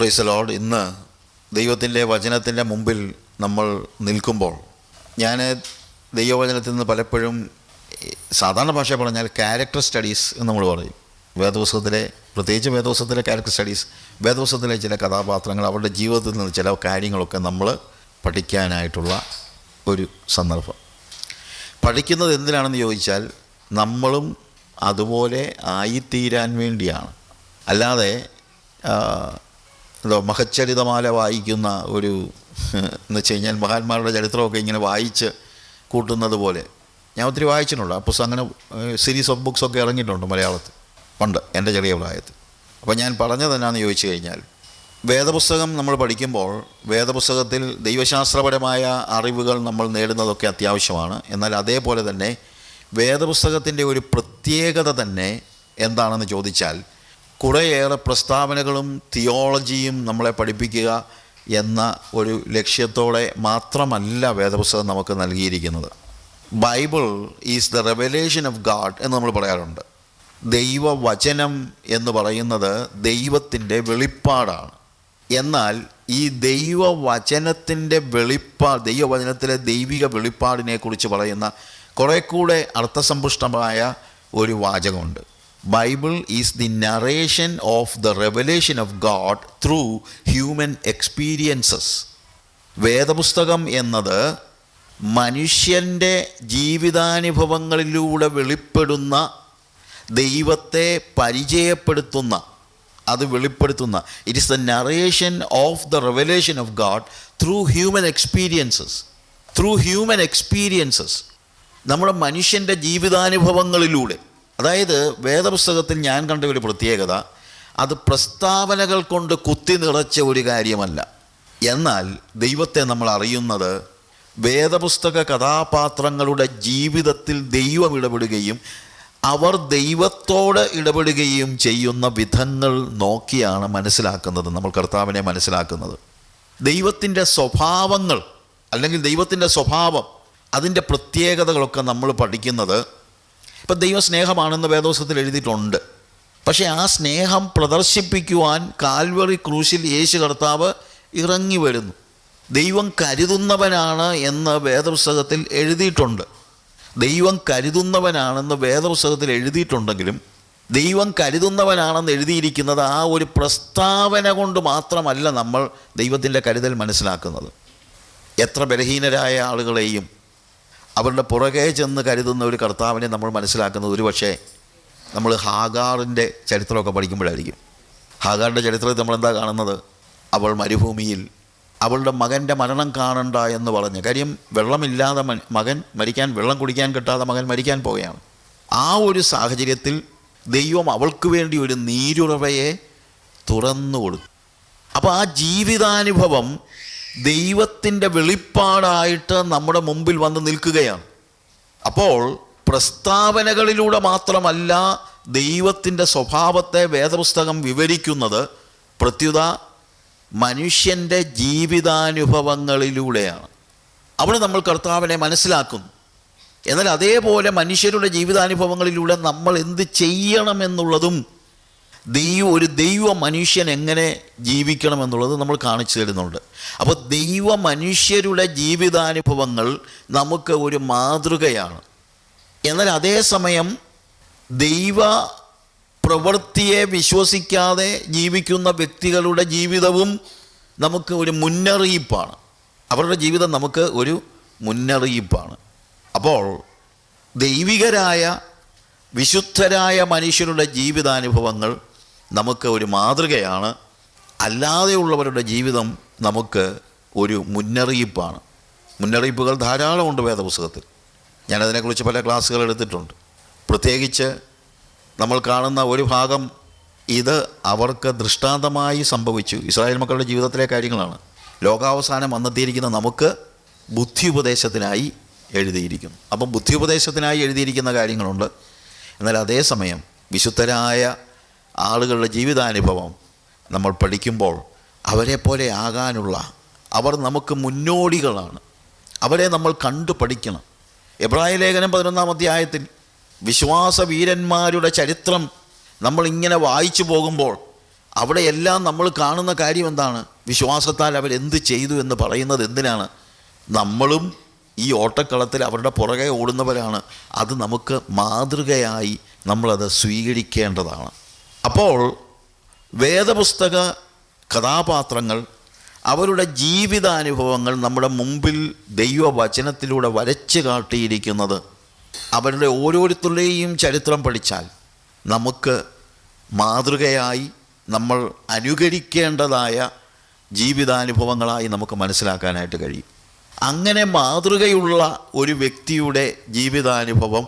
Price load ഇന്ന് ദൈവത്തിന്റെ വചനത്തിന്റെ മുമ്പിൽ നമ്മൾ നിൽക്കുമ്പോൾ ഞാൻ ദൈവവചനത്തിൽ നിന്ന് പലപ്പോഴും സാധാരണ ഭാഷ പറഞ്ഞാൽ ക്യാരക്ടർ സ്റ്റഡീസ് എന്ന് നമ്മൾ പറയും. വേദപുസ്തകത്തിലെ പ്രത്യേകിച്ച് വേദപുസ്തകത്തിലെ ക്യാരക്ടർ സ്റ്റഡീസ് വേദപുസ്തകത്തിലെ ചില കഥാപാത്രങ്ങൾ അവരുടെ ജീവിതത്തിൽ നിന്ന് ചില കാര്യങ്ങളൊക്കെ നമ്മൾ പഠിക്കാനായിട്ടുള്ള ഒരു സന്ദർഭം. പഠിക്കുന്നത് എന്തിനാണെന്ന് ചോദിച്ചാൽ നമ്മളും അതുപോലെ ആയിത്തീരാൻ വേണ്ടിയാണ്. അല്ലാതെ എന്തോ മഹച്ചരിതമാല വായിക്കുന്ന ഒരു എന്ന് വെച്ച് കഴിഞ്ഞാൽ മഹാന്മാരുടെ ചരിത്രമൊക്കെ ഇങ്ങനെ വായിച്ച് കൂട്ടുന്നത് പോലെ. ഞാൻ ഒത്തിരി വായിച്ചിട്ടുണ്ട്. അപ്പോൾ അങ്ങനെ സീരീസ് ഓഫ് ബുക്സ് ഒക്കെ ഇറങ്ങിയിട്ടുണ്ട് മലയാളത്തിൽ. പണ്ട് എന്റെ ചെറിയ പ്രായത്തിൽ. അപ്പോൾ ഞാൻ പറഞ്ഞത് എന്നാന്ന് ചോദിച്ചു കഴിഞ്ഞാൽ വേദപുസ്തകം നമ്മൾ പഠിക്കുമ്പോൾ വേദപുസ്തകത്തിൽ ദൈവശാസ്ത്രപരമായ അറിവുകൾ നമ്മൾ നേടുന്നതൊക്കെ അത്യാവശ്യമാണ്. എന്നാൽ അതേപോലെ തന്നെ വേദപുസ്തകത്തിന്റെ ഒരു പ്രത്യേകത തന്നെ എന്താണെന്ന് ചോദിച്ചാൽ കുറേയേറെ പ്രസ്താവനകളും തിയോളജിയും നമ്മളെ പഠിപ്പിക്കുക എന്ന ഒരു ലക്ഷ്യത്തോടെ മാത്രമല്ല വേദപുസ്തകം നമുക്ക് നൽകിയിരിക്കുന്നത്. Bible is the revelation of God എന്ന് നമ്മൾ പറയാറുണ്ട്. ദൈവവചനം എന്ന് പറയുന്നത് ദൈവത്തിന്റെ വെളിപ്പാടാണ്. എന്നാൽ ഈ ദൈവവചനത്തിന്റെ വെളിപ്പാട് ദൈവവചനത്തിലെ ദൈവിക വെളിപ്പാടിനെ കുറിച്ച് പറയുന്ന കുറേ കൂടെ അർത്ഥസമ്പുഷ്ടമായ ഒരു വാചകമുണ്ട്. Bible is the narration of the revelation of God through human experiences വേദപുസ്തകം എന്നത് മനുഷ്യന്റെ ജീവിതാനുഭവങ്ങളിലൂടെ വെളിപ്പെടുന്ന ദൈവത്തെ പരിചയപ്പെടുത്തുന്ന അത് വെളിപ്പെടുത്തുന്ന. It is the narration of the revelation of God through human experiences through human experiences നമ്മുടെ മനുഷ്യന്റെ ജീവിതാനുഭവങ്ങളിലൂടെ. അതായത് വേദപുസ്തകത്തിൽ ഞാൻ കണ്ട ഒരു പ്രത്യേകത അത് പ്രസ്താവനകൾ കൊണ്ട് കുത്തി നിറച്ച ഒരു കാര്യമല്ല. എന്നാൽ ദൈവത്തെ നമ്മൾ അറിയുന്നത് വേദപുസ്തക കഥാപാത്രങ്ങളുടെ ജീവിതത്തിൽ ദൈവം ഇടപെടുകയും അവർ ദൈവത്തോട് ഇടപെടുകയും ചെയ്യുന്ന വിധങ്ങൾ നോക്കിയാണ് മനസ്സിലാക്കുന്നത് നമ്മൾ കർത്താവിനെ മനസ്സിലാക്കുന്നത്. ദൈവത്തിന്റെ സ്വഭാവങ്ങൾ അല്ലെങ്കിൽ ദൈവത്തിന്റെ സ്വഭാവം അതിന്റെ പ്രത്യേകതകളൊക്കെ നമ്മൾ പഠിക്കുന്നത് ഇപ്പം ദൈവസ്നേഹമാണെന്ന് സ്നേഹമാണെന്ന് വേദോസ്തത്തിൽ എഴുതിയിട്ടുണ്ട്. പക്ഷേ ആ സ്നേഹം പ്രദർശിപ്പിക്കുവാൻ കാൽവറി ക്രൂശിൽ യേശു കർത്താവ് ഇറങ്ങി വരുന്നു. ദൈവം കരുതുന്നവനാണ് എന്ന് വേദപുസ്തകത്തിൽ എഴുതിയിട്ടുണ്ട്. ദൈവം കരുതുന്നവനാണെന്ന് വേദപുസ്തകത്തിൽ എഴുതിയിട്ടുണ്ടെങ്കിലും ദൈവം കരുതുന്നവനാണെന്ന് എഴുതിയിരിക്കുന്നത് ആ ഒരു പ്രസ്താവന കൊണ്ട് മാത്രമല്ല നമ്മൾ ദൈവത്തിന്റെ കരുതൽ മനസ്സിലാക്കുന്നത്. എത്ര ബലഹീനരായ ആളുകളെയും അവരുടെ പുറകെ ചെന്ന് കരുതുന്ന ഒരു കർത്താവിനെ നമ്മൾ മനസ്സിലാക്കുന്നത് ഒരു പക്ഷേ നമ്മൾ ഹാഗാറിന്റെ ചരിത്രമൊക്കെ പഠിക്കുമ്പോഴായിരിക്കും. ഹാഗാറിന്റെ ചരിത്രത്തിൽ നമ്മൾ എന്താ കാണുന്നത്? അവൾ മരുഭൂമിയിൽ അവളുടെ മകന്റെ മരണം കാണണ്ട എന്ന് പറഞ്ഞ്. കാര്യം വെള്ളമില്ലാതെ മകൻ മരിക്കാൻ വെള്ളം കുടിക്കാൻ കിട്ടാതെ മകൻ മരിക്കാൻ പോവുകയാണ്. ആ ഒരു സാഹചര്യത്തിൽ ദൈവം അവൾക്ക് വേണ്ടി ഒരു നീരുറവയെ തുറന്നു കൊടുത്തു അപ്പോൾ ആ ജീവിതാനുഭവം ദൈവത്തിന്റെ വെളിപ്പാടായിട്ട് നമ്മുടെ മുമ്പിൽ വന്ന് നിൽക്കുകയാണ്. അപ്പോൾ പ്രസ്താവനകളിലൂടെ മാത്രമല്ല ദൈവത്തിന്റെ സ്വഭാവത്തെ വേദപുസ്തകം വിവരിക്കുന്നത് പ്രത്യുത മനുഷ്യന്റെ ജീവിതാനുഭവങ്ങളിലൂടെയാണ്. അവിടെ നമ്മൾ കർത്താവിനെ മനസ്സിലാക്കുന്നു. എന്നാൽ അതേപോലെ മനുഷ്യരുടെ ജീവിതാനുഭവങ്ങളിലൂടെ നമ്മൾ എന്ത് ചെയ്യണമെന്നുള്ളതും ദൈവം ഒരു ദൈവ മനുഷ്യൻ എങ്ങനെ ജീവിക്കണമെന്നുള്ളത് നമ്മൾ കാണിച്ചു തരുന്നുണ്ട്. അപ്പോൾ ദൈവ മനുഷ്യരുടെ ജീവിതാനുഭവങ്ങൾ നമുക്ക് ഒരു മാതൃകയാണ്. എന്നാൽ അതേസമയം ദൈവ പ്രവൃത്തിയെ വിശ്വസിക്കാതെ ജീവിക്കുന്ന വ്യക്തികളുടെ ജീവിതവും നമുക്ക് ഒരു മുന്നറിയിപ്പാണ്. അവരുടെ ജീവിതം നമുക്ക് ഒരു മുന്നറിയിപ്പാണ്. അപ്പോൾ ദൈവികരായ വിശുദ്ധരായ മനുഷ്യരുടെ ജീവിതാനുഭവങ്ങൾ നമുക്ക് ഒരു മാതൃകയാണ്. അല്ലാതെയുള്ളവരുടെ ജീവിതം നമുക്ക് ഒരു മുന്നറിയിപ്പാണ്. മുന്നറിയിപ്പുകൾ ധാരാളമുണ്ട് വേദപുസ്തകത്തിൽ. ഞാനതിനെക്കുറിച്ച് പല ക്ലാസ്സുകൾ എടുത്തിട്ടുണ്ട്. പ്രത്യേകിച്ച് നമ്മൾ കാണുന്ന ഒരു ഭാഗം ഇത് അവർക്ക് ദൃഷ്ടാന്തമായി സംഭവിച്ചു. ഇസ്രായേൽ മക്കളുടെ ജീവിതത്തിലെ കാര്യങ്ങളാണ്. ലോകാവസാനം വന്നെത്തിയിരിക്കുന്ന നമുക്ക് ബുദ്ധി ഉപദേശത്തിനായി എഴുതിയിരിക്കുന്നു. അപ്പം ബുദ്ധി ഉപദേശത്തിനായി എഴുതിയിരിക്കുന്ന കാര്യങ്ങളുണ്ട്. എന്നാൽ അതേസമയം വിശുദ്ധരായ ആളുകളുടെ ജീവിതാനുഭവം നമ്മൾ പഠിക്കുമ്പോൾ അവരെ പോലെ ആകാനുള്ള അവർ നമുക്ക് മുന്നോടികളാണ്. അവരെ നമ്മൾ കണ്ടു പഠിക്കണം. എബ്രാഹിം ലേഖനം പതിനൊന്നാം അധ്യായത്തിൽ വിശ്വാസ വീരന്മാരുടെ ചരിത്രം നമ്മളിങ്ങനെ വായിച്ചു പോകുമ്പോൾ അവിടെയെല്ലാം നമ്മൾ കാണുന്ന കാര്യം എന്താണ്? വിശ്വാസത്താൽ അവരെന്ത് ചെയ്തു എന്ന് പറയുന്നത് എന്തിനാണ്? നമ്മളും ഈ ഓട്ടക്കളത്തിൽ അവരുടെ പുറകെ ഓടുന്നവരാണ്. അത് നമുക്ക് മാതൃകയായി നമ്മളത് സ്വീകരിക്കേണ്ടതാണ്. അപ്പോൾ വേദപുസ്തക കഥാപാത്രങ്ങൾ അവരുടെ ജീവിതാനുഭവങ്ങൾ നമ്മുടെ മുമ്പിൽ ദൈവവചനത്തിലൂടെ വരച്ചു കാട്ടിയിരിക്കുന്നത് അവരുടെ ഓരോരുത്തരുടെയും ചരിത്രം പഠിച്ചാൽ നമുക്ക് മാതൃകയായി നമ്മൾ അനുകരിക്കേണ്ടതായ ജീവിതാനുഭവങ്ങളായി നമുക്ക് മനസ്സിലാക്കാനായിട്ട് കഴിയും. അങ്ങനെ മാതൃകയുള്ള ഒരു വ്യക്തിയുടെ ജീവിതാനുഭവം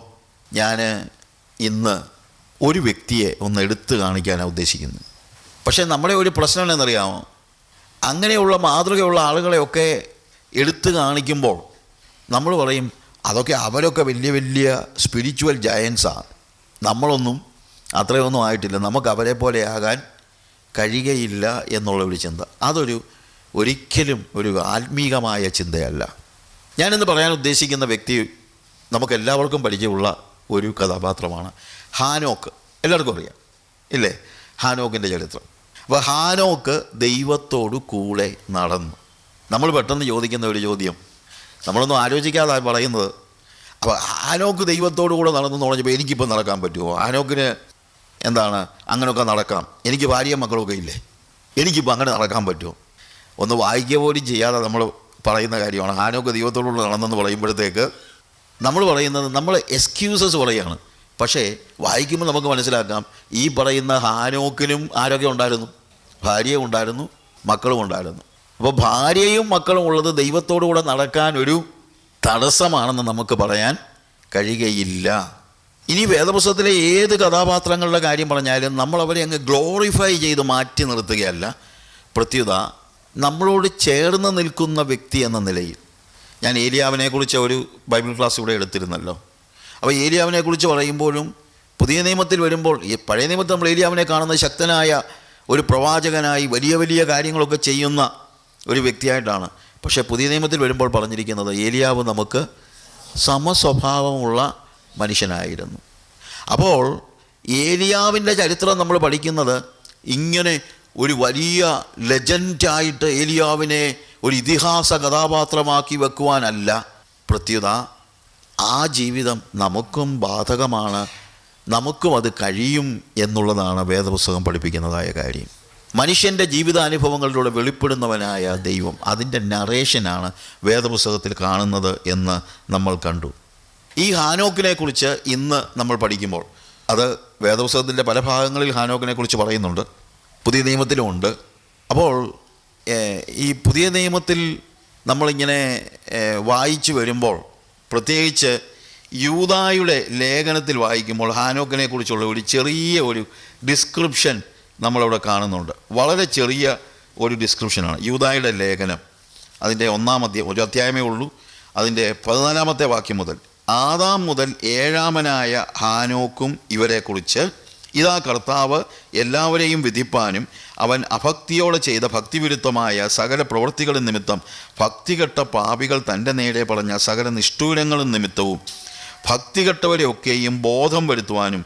ഞാൻ ഇന്ന് ഒരു വ്യക്തിയെ ഒന്ന് എടുത്തു കാണിക്കാനാണ് ഉദ്ദേശിക്കുന്നത് പക്ഷേ നമ്മുടെ ഒരു പ്രശ്നം എന്നറിയാമോ അങ്ങനെയുള്ള മാതൃകയുള്ള ആളുകളെയൊക്കെ എടുത്തു കാണിക്കുമ്പോൾ നമ്മൾ പറയും അതൊക്കെ അവരൊക്കെ വലിയ വലിയ സ്പിരിച്വൽ ജയൻസാണ് നമ്മളൊന്നും അത്രയൊന്നും ആയിട്ടില്ല. നമുക്ക് അവരെ പോലെ ആകാൻ കഴിയുകയില്ല എന്നുള്ള ഒരു ചിന്ത. അതൊരു ഒരിക്കലും ഒരു ആത്മീകമായ ചിന്തയല്ല. ഞാനിന്ന് പറയാൻ ഉദ്ദേശിക്കുന്ന വ്യക്തി നമുക്കെല്ലാവർക്കും പരിചയമുള്ള ഒരു കഥാപാത്രമാണ്. ഹാനോക്ക്. എല്ലാവർക്കും അറിയാം. ഇല്ലേ? ഹാനോക്കിന്റെ ചരിത്രം. അപ്പോൾ ഹാനോക്ക് ദൈവത്തോട് കൂടെ നടന്നു. നമ്മൾ പെട്ടെന്ന് ചോദിക്കുന്ന ഒരു ചോദ്യം. നമ്മളൊന്നും ആലോചിക്കാതെ പറയുന്നത്. അപ്പോൾ ഹാനോക്ക് ദൈവത്തോടു കൂടെ നടന്നു എന്ന് പറഞ്ഞപ്പോൾ എനിക്കിപ്പോൾ നടക്കാൻ പറ്റുമോ? ഹാനോക്കിന് എന്താണ്? അങ്ങനെയൊക്കെ നടക്കാം. എനിക്ക് ഭാര്യയും മക്കളൊക്കെ ഇല്ലേ? എനിക്കിപ്പോൾ അങ്ങനെ നടക്കാൻ പറ്റുമോ? ഒന്ന് വായിക്കുക പോലും ചെയ്യാതെ നമ്മൾ പറയുന്ന കാര്യമാണ്. ഹാനോക്ക് ദൈവത്തോടുകൂടെ നടന്നെന്ന് പറയുമ്പോഴത്തേക്ക് നമ്മൾ പറയുന്നത് നമ്മൾ എക്സ്ക്യൂസസ് പറയുകയാണ്. പക്ഷേ വായിക്കുമ്പോൾ നമുക്ക് മനസ്സിലാക്കാം ഈ പറയുന്ന ഹാനോക്കിനും ആരൊക്കെ ഉണ്ടായിരുന്നു? ഭാര്യയും ഉണ്ടായിരുന്നു മക്കളും ഉണ്ടായിരുന്നു. അപ്പോൾ ഭാര്യയും മക്കളും ഉള്ളത് ദൈവത്തോടു കൂടെ നടക്കാൻ ഒരു തടസ്സമാണെന്ന് നമുക്ക് പറയാൻ കഴിയുകയില്ല. ഇനി വേദപുസ്തകത്തിലെ ഏത് കഥാപാത്രങ്ങളുടെ കാര്യം പറഞ്ഞാലും നമ്മൾ അവരെ അങ്ങ് ഗ്ലോറിഫൈ ചെയ്ത് മാറ്റി നിർത്തുകയല്ല. പ്രത്യുത നമ്മളോട് ചേർന്ന് നിൽക്കുന്ന വ്യക്തി എന്ന നിലയിൽ. ഞാൻ ഏലിയാവിനെക്കുറിച്ച് ഒരു ബൈബിൾ ക്ലാസ് ഇവിടെ എടുത്തിരുന്നല്ലോ. അപ്പോൾ ഏലിയാവിനെ കുറിച്ച് പറയുമ്പോഴും പുതിയ നിയമത്തിൽ വരുമ്പോൾ ഈ പഴയ നിയമത്തിൽ നമ്മൾ ഏലിയാവിനെ കാണുന്ന ശക്തനായ ഒരു പ്രവാചകനായി വലിയ വലിയ കാര്യങ്ങളൊക്കെ ചെയ്യുന്ന ഒരു വ്യക്തിയായിട്ടാണ്. പക്ഷേ പുതിയ നിയമത്തിൽ വരുമ്പോൾ പറഞ്ഞിരിക്കുന്നത് ഏലിയാവ് നമുക്ക് സമസ്വഭാവമുള്ള മനുഷ്യനായിരുന്നു. അപ്പോൾ ഏലിയാവിന്റെ ചരിത്രം നമ്മൾ പഠിക്കുന്നത് ഇങ്ങനെ ഒരു വലിയ ലെജൻഡായിട്ട് ഏലിയാവിനെ ഒരു ഇതിഹാസ കഥാപാത്രമാക്കി വെക്കുവാനല്ല. പ്രത്യുത ആ ജീവിതം നമുക്കും ബാധകമാണ് നമുക്കും അത് കഴിയും എന്നുള്ളതാണ് വേദപുസ്തകം പഠിപ്പിക്കുന്നതായ കാര്യം. മനുഷ്യന്റെ ജീവിതാനുഭവങ്ങളിലൂടെ വെളിപ്പെടുന്നവനായ ദൈവം അതിന്റെ നറേഷനാണ് വേദപുസ്തകത്തിൽ കാണുന്നത് എന്ന് നമ്മൾ കണ്ടു. ഈ ഹാനോക്കിനെ കുറിച്ച് ഇന്ന് നമ്മൾ പഠിക്കുമ്പോൾ അത് വേദപുസ്തകത്തിന്റെ പല ഭാഗങ്ങളിൽ ഹാനോക്കിനെ കുറിച്ച് പറയുന്നുണ്ട് പുതിയ നിയമത്തിലുമുണ്ട് അപ്പോൾ ഈ പുതിയ നിയമത്തിൽ നമ്മളിങ്ങനെ വായിച്ചു വരുമ്പോൾ പ്രത്യേകിച്ച് യൂതായുടെ ലേഖനത്തിൽ വായിക്കുമ്പോൾ ഹാനോക്കിനെ കുറിച്ചുള്ള ഒരു ചെറിയ ഒരു ഡിസ്ക്രിപ്ഷൻ നമ്മളവിടെ കാണുന്നുണ്ട്. വളരെ ചെറിയ ഒരു ഡിസ്ക്രിപ്ഷനാണ്. യൂതായുടെ ലേഖനം. അതിന്റെ ഒന്നാമത്തെ ഒരു അധ്യായമേ ഉള്ളൂ. അതിന്റെ പതിനാലാമത്തെ വാക്യം മുതൽ ആദാം മുതൽ ഏഴാമനായ ഹാനോക്കും ഇവരെക്കുറിച്ച് ഇതാ കർത്താവ് എല്ലാവരെയും വിധിപ്പാനും അവൻ അഭക്തിയോടെ ചെയ്ത ഭക്തിവിരുദ്ധമായ സകല പ്രവൃത്തികളും നിമിത്തം ഭക്തികെട്ട പാപികൾ തന്റെ നേരെ പറഞ്ഞ സകല നിഷ്ഠൂരങ്ങളും നിമിത്തവും ഭക്തികെട്ടവരെയൊക്കെയും ബോധം വരുത്തുവാനും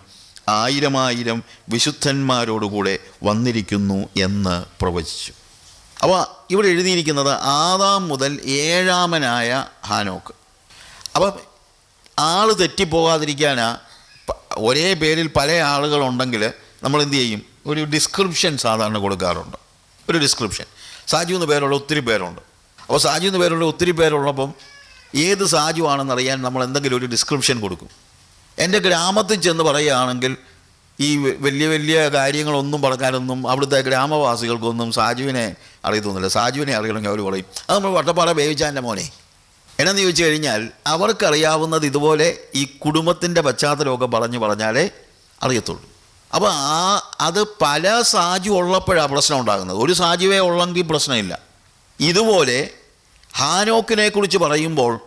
ആയിരമായിരം വിശുദ്ധന്മാരോടുകൂടെ വന്നിരിക്കുന്നു എന്ന് പ്രവചിച്ചു. അപ്പോൾ ഇവിടെ എഴുതിയിരിക്കുന്നത് ആദാം മുതൽ ഏഴാമനായ ഹാനോക്ക്. അപ്പം ആൾ തെറ്റിപ്പോകാതിരിക്കാനാണ് ഒരേ പേരിൽ പല ആളുകളുണ്ടെങ്കിൽ നമ്മൾ എന്ത് ചെയ്യും? ഒരു ഡിസ്ക്രിപ്ഷൻ സാധാരണ കൊടുക്കാറുണ്ട്. ഒരു ഡിസ്ക്രിപ്ഷൻ സാജു എന്ന് പേരുള്ള ഒത്തിരി പേരുണ്ട്. അപ്പോൾ സാജു എന്ന് പേരുള്ള ഒത്തിരി പേരുള്ളപ്പം ഏത് സാജു ആണെന്നറിയാൻ നമ്മൾ എന്തെങ്കിലും ഒരു ഡിസ്ക്രിപ്ഷൻ കൊടുക്കും. എന്റെ ഗ്രാമത്തിൽ ചെന്ന് പറയുകയാണെങ്കിൽ ഈ വലിയ വലിയ കാര്യങ്ങളൊന്നും പറഞ്ഞാലൊന്നും അവിടുത്തെ ഗ്രാമവാസികൾക്കൊന്നും സാജുവിനെ അറിയത്തൊന്നുമില്ല. സാജുവിനെ അറിയണമെങ്കിൽ അവർ പറയും. അത് നമ്മൾ വട്ടപ്പാറ വേവിച്ചാന്റെ മോനെ. എന്നു ചോദിച്ചു കഴിഞ്ഞാൽ അവർക്കറിയാവുന്നത് ഇതുപോലെ ഈ കുടുംബത്തിന്റെ പശ്ചാത്തലമൊക്കെ പറഞ്ഞു പറഞ്ഞാലേ അറിയത്തുള്ളൂ. അപ്പോൾ ആ അത് പല സാജു ഉള്ളപ്പോഴാണ് പ്രശ്നം ഉണ്ടാകുന്നത്. ഒരു സാജുവേ ഉള്ളെങ്കിൽ പ്രശ്നമില്ല. ഇതുപോലെ ഹാനോക്കിനെ കുറിച്ച് പറയുമ്പോൾ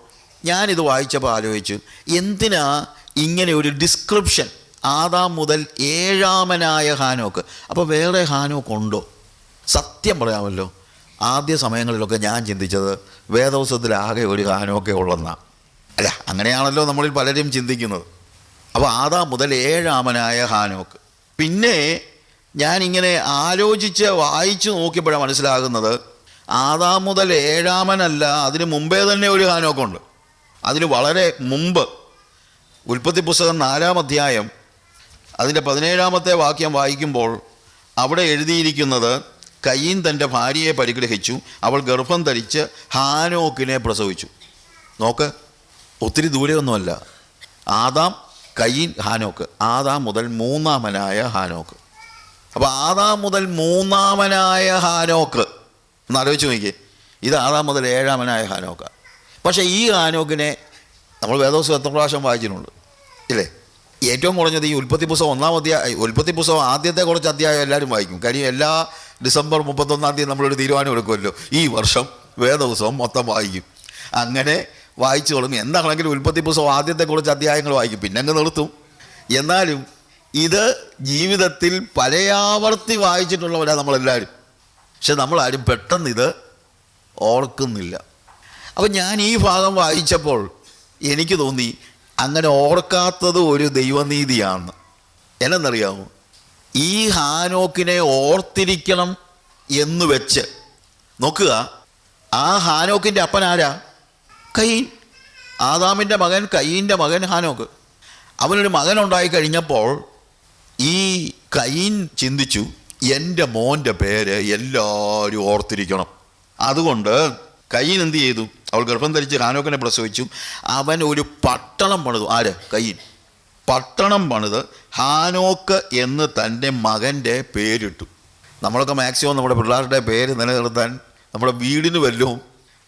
ഞാനിത് വായിച്ചപ്പോൾ ആലോചിച്ചു എന്തിനാ ഇങ്ങനെ ഒരു ഡിസ്ക്രിപ്ഷൻ ആദാം മുതൽ ഏഴാമനായ ഹാനോക്ക്? അപ്പോൾ വേറെ ഹാനോക്ക് ഉണ്ടോ സത്യം പറയാമല്ലോ. ആദ്യ സമയങ്ങളിലൊക്കെ ഞാൻ ചിന്തിച്ചത് വേദവസത്തിലാകെ ഒരു ഗാനമൊക്കെ ഉള്ളെന്നാണ് അല്ല അങ്ങനെയാണല്ലോ നമ്മളിൽ പലരും ചിന്തിക്കുന്നത്. അപ്പോൾ ആദാം മുതൽ ഏഴാമനായ ഹാനോക്ക് പിന്നെ ഞാനിങ്ങനെ ആലോചിച്ച് വായിച്ചു നോക്കിയപ്പോഴാണ് മനസ്സിലാകുന്നത് ആദാം മുതൽ ഏഴാമനല്ല അതിന് മുമ്പേ തന്നെ ഒരു ഹാനോക്കുണ്ട് അതിന് വളരെ മുമ്പ് ഉൽപ്പത്തി പുസ്തകം നാലാം അധ്യായം അതിന്റെ പതിനേഴാമത്തെ വാക്യം വായിക്കുമ്പോൾ അവിടെ എഴുതിയിരിക്കുന്നത് കയ്യീൻ തന്റെ ഭാര്യയെ പരിഗ്രഹിച്ചു. അവൾ ഗർഭം ധരിച്ച് ഹാനോക്കിനെ പ്രസവിച്ചു. നോക്ക് ഒത്തിരി ദൂരെയൊന്നുമല്ല. ആദാം കയ്യീൻ ഹാനോക്ക്. ആദാം മുതൽ മൂന്നാമനായ ഹാനോക്ക്. അപ്പോൾ ആദാം മുതൽ മൂന്നാമനായ ഹാനോക്ക്. ഒന്ന് ആലോചിച്ച് നോക്കിയേ. ഇത് ആദാം മുതൽ ഏഴാമനായ ഹാനോക്ക. പക്ഷേ ഈ ഹാനോക്കിനെ നമ്മൾ വേദോസ് എത്ര പ്രാവശ്യം വായിച്ചിട്ടുണ്ട്? ഇല്ലേ? ഏറ്റവും കുറഞ്ഞത് ഈ ഉൽപ്പത്തി പുസ്തകം ഒന്നാം അധ്യായം ഉൽപ്പത്തി പുസ്തകം ആദ്യത്തെ കുറച്ച് അധ്യായം എല്ലാവരും വായിക്കും. കാര്യം എല്ലാ ഡിസംബർ മുപ്പത്തൊന്നാം തീയതി നമ്മളൊരു തീരുമാനം എടുക്കുമല്ലോ. ഈ വർഷം വേദപുസ്തകം മൊത്തം വായിക്കും. അങ്ങനെ വായിച്ചു തുടങ്ങി എന്താണെങ്കിലും ഉൽപ്പത്തി പുസ്തകം ആദ്യത്തെ കുറച്ച് അധ്യായങ്ങൾ വായിക്കും. പിന്നെ അങ്ങ് നിർത്തും. എന്നാലും ഇത് ജീവിതത്തിൽ പലയാവർത്തി വായിച്ചിട്ടുള്ളവരാണ് നമ്മളെല്ലാവരും പക്ഷെ നമ്മളാരും പെട്ടെന്ന് ഇത് ഓർക്കുന്നില്ല. അപ്പം ഞാൻ ഈ ഭാഗം വായിച്ചപ്പോൾ എനിക്ക് തോന്നി അങ്ങനെ ഓർക്കാത്തത് ഒരു ദൈവനീതിയാണ്. എന്നെന്നറിയാമോ ഈ ഹാനോക്കിനെ ഓർത്തിരിക്കണം എന്ന് വെച്ച്. നോക്കുക. ആ ഹാനോക്കിന്റെ അപ്പൻ ആരാ? കയ്യീൻ ആദാമിന്റെ മകൻ കയ്യീന്റെ മകൻ ഹാനോക്ക്. അവനൊരു മകൻ ഉണ്ടായി കഴിഞ്ഞപ്പോൾ ഈ കയ്യീൻ ചിന്തിച്ചു എന്റെ മോന്റെ പേര് എല്ലാവരും ഓർത്തിരിക്കണം. അതുകൊണ്ട് കയ്യീൻ എന്ത് ചെയ്തു? അവൾ ഗർഭം ധരിച്ച് ഹാനോക്കിനെ പ്രസവിച്ചു. അവൻ ഒരു പട്ടണം പണിതു. ആര്? കയ്യീൻ പട്ടണം പണിത് ഹാനോക്ക് എന്ന് തന്റെ മകന്റെ പേരിട്ടു. നമ്മളൊക്കെ മാക്സിമം നമ്മുടെ പിള്ളേരുടെ പേര് നിലനിർത്താൻ നമ്മുടെ വീടിന് വല്ലതും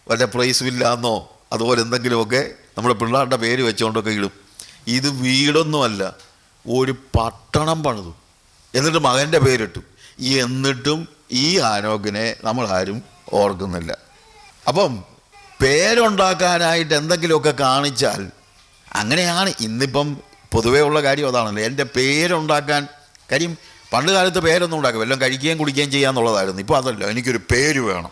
വല്ല പ്രൈസും ഇല്ലാന്നോ അതുപോലെ എന്തെങ്കിലുമൊക്കെ നമ്മുടെ പിള്ളേരുടെ പേര് വെച്ചുകൊണ്ടൊക്കെ ഇടും. ഇത് വീടൊന്നുമല്ല ഒരു പട്ടണം പണിതു. എന്നിട്ട് മകന്റെ പേരിട്ടു. എന്നിട്ടും ഈ ആരോഗ്യനെ ആരും ഓർക്കുന്നില്ല. അപ്പം പേരുണ്ടാക്കാനായിട്ട് എന്തെങ്കിലുമൊക്കെ കാണിച്ചാൽ അങ്ങനെയാണ് ഇന്നിപ്പം പൊതുവേ ഉള്ള കാര്യം അതാണല്ലോ. എന്റെ പേരുണ്ടാക്കാൻ കാര്യം പണ്ട് കാലത്ത് പേരൊന്നും ഉണ്ടാക്കും വല്ലതും കഴിക്കുകയും കുടിക്കുകയും ചെയ്യാന്നുള്ളതായിരുന്നു ഇപ്പോൾ അതല്ല എനിക്കൊരു പേര് വേണം.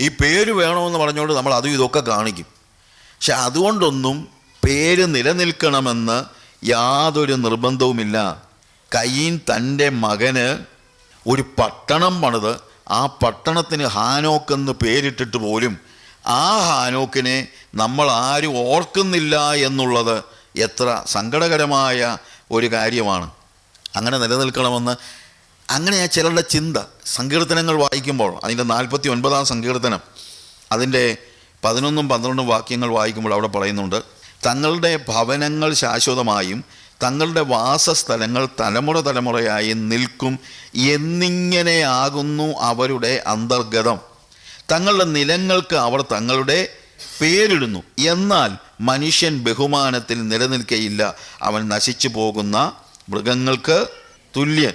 ഈ പേര് വേണമെന്ന് പറഞ്ഞുകൊണ്ട് നമ്മൾ അതും ഇതൊക്കെ കാണിക്കും. പക്ഷെ അതുകൊണ്ടൊന്നും പേര് നിലനിൽക്കണമെന്ന് യാതൊരു നിർബന്ധവുമില്ല. കയ്യൻ തന്റെ മകന് ഒരു പട്ടണം പണിത് ആ പട്ടണത്തിന് ഹാനോക്ക് എന്ന് പേരിട്ടിട്ട് പോലും ആ ഹാനോക്കിനെ നമ്മൾ ആരും ഓർക്കുന്നില്ല എന്നുള്ളത് എത്ര സങ്കടകരമായ ഒരു കാര്യമാണ്. അങ്ങനെ നിലനിൽക്കണമെന്ന് അങ്ങനെ ആ ചിലരുടെ ചിന്ത സങ്കീർത്തനങ്ങൾ വായിക്കുമ്പോൾ അതിന്റെ നാൽപ്പത്തി ഒൻപതാം സങ്കീർത്തനം അതിന്റെ പതിനൊന്നും പന്ത്രണ്ടും വാക്യങ്ങൾ വായിക്കുമ്പോൾ അവിടെ പറയുന്നുണ്ട് തങ്ങളുടെ ഭവനങ്ങൾ ശാശ്വതമായും തങ്ങളുടെ വാസസ്ഥലങ്ങൾ തലമുറ തലമുറയായി നിൽക്കും എന്നിങ്ങനെയാകുന്നു അവരുടെ അന്തർഗതം. തങ്ങളുടെ നിലങ്ങൾക്ക് അവർ തങ്ങളുടെ പേരിടുന്നു. എന്നാൽ മനുഷ്യൻ ബഹുമാനത്തിൽ നിലനിൽക്കയില്ല. അവൻ നശിച്ചു പോകുന്ന മൃഗങ്ങൾക്ക് തുല്യൻ.